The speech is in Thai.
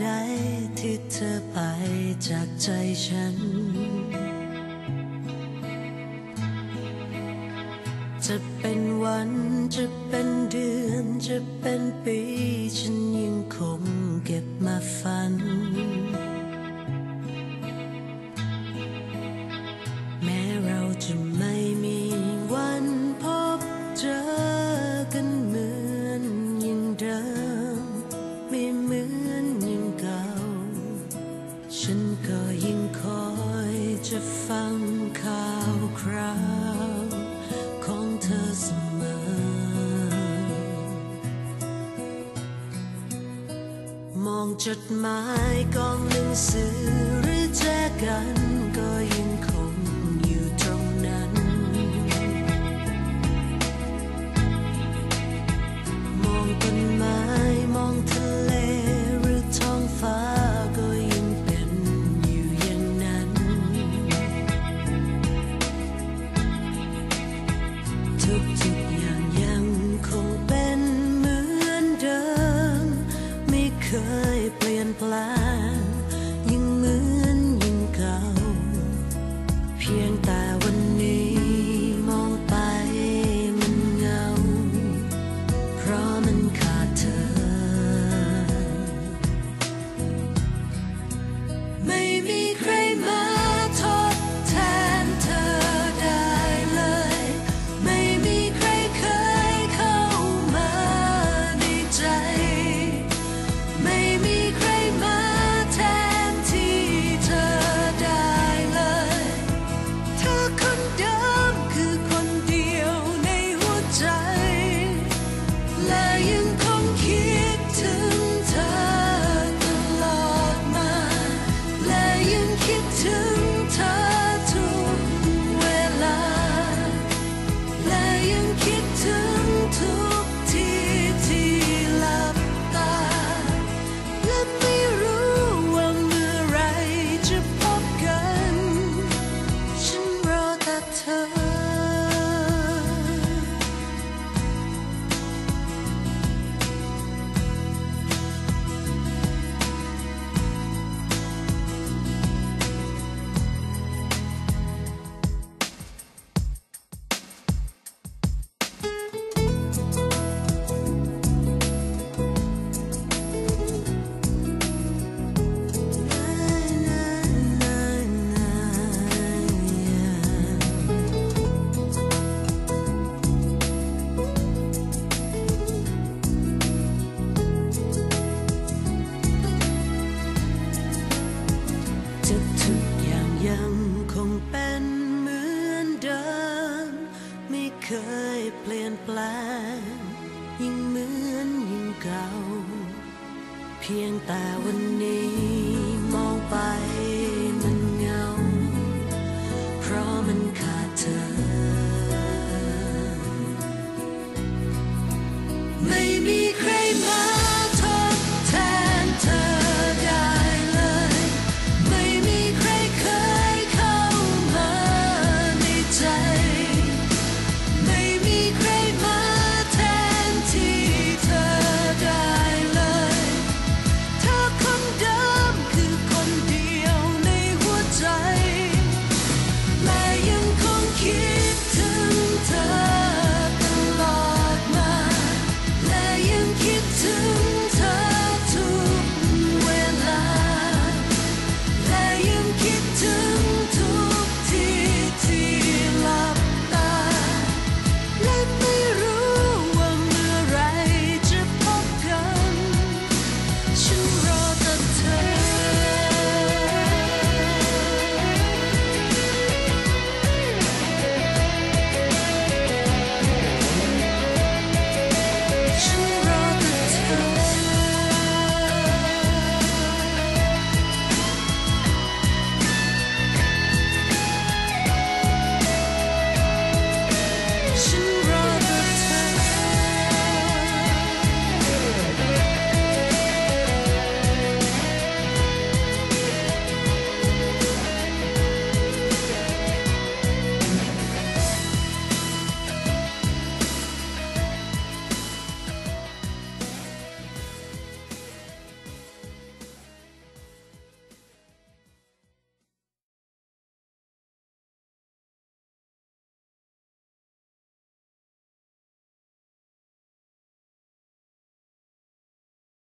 ใดที่เธอไปจากใจฉัน จะเป็นวันจะเป็นเดือนจะเป็นปี ฉันยังคงเก็บมาฝัน มองจดหมายกองหนึ่งสื่อหรือแจอกันก็ยังค ឃើញព្រៀនផ្លា เพียงแต่วันนี้มองไปมันเงา เพราะมันขาดเธอ ไม่มี